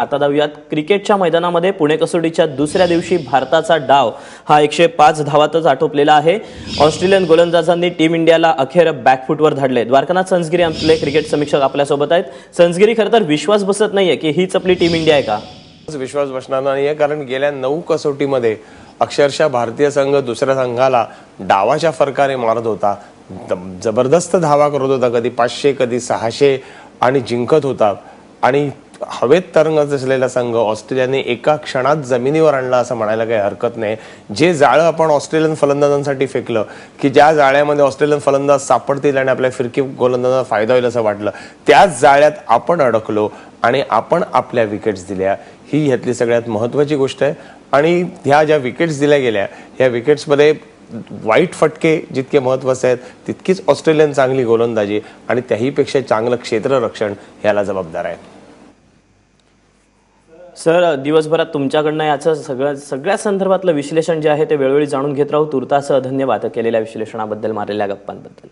आता जाऊयात. क्रिकेटच्या मैदानामध्ये पुणे कसोटीच्या दुसऱ्या दिवशी भारताचा डाव हा एकशे पाच धावातच आटोपलेला आहे. ऑस्ट्रेलियन गोलंदाजांनी टीम इंडियाला अखेर बॅकफुटवर धाडले. द्वारकानाथ संसगिरी आपले क्रिकेट समीक्षक आपल्यासोबत आहेत. संसगिरी खरं तर विश्वास बसत नाहीये की हीच आपली टीम इंडिया आहे का? विश्वास बसणार नाहीये कारण गेल्या नऊ कसोटीमध्ये अक्षरशः भारतीय संघ दुसऱ्या संघाला डावाच्या फरकाने मारत होता. जबरदस्त धावा करत होता. कधी पाचशे कधी सहाशे आणि जिंकत होता. आणि हवेत तरंगत असलेला संघ ऑस्ट्रेलियाने एका क्षणात जमिनीवर आणला असं म्हणायला काही हरकत नाही. जे जाळं आपण ऑस्ट्रेलियन फलंदाजांसाठी फेकलं की ज्या जाळ्यामध्ये ऑस्ट्रेलियन फलंदाज सापडतील आणि आपल्या फिरकी गोलंदाजांना फायदा होईल असं वाटलं त्याच जाळ्यात आपण अडकलो आणि आपण आपल्या विकेट्स दिल्या. ही ह्यातली सगळ्यात महत्वाची गोष्ट आहे. आणि ह्या ज्या विकेट्स दिल्या गेल्या ह्या विकेट्समध्ये वाईट फटके जितके महत्त्वाचे आहेत तितकीच ऑस्ट्रेलियन चांगली गोलंदाजी आणि त्याहीपेक्षा चांगलं क्षेत्ररक्षण ह्याला जबाबदार आहे. सर दिवसभरात तुमच्याकडनं याचं सगळं सगळ्या संदर्भातलं विश्लेषण जे आहे ते वेळोवेळी जाणून घेत राहू. तुर्तासह धन्यवाद केलेल्या विश्लेषणाबद्दल मारलेल्या गप्पांबद्दल.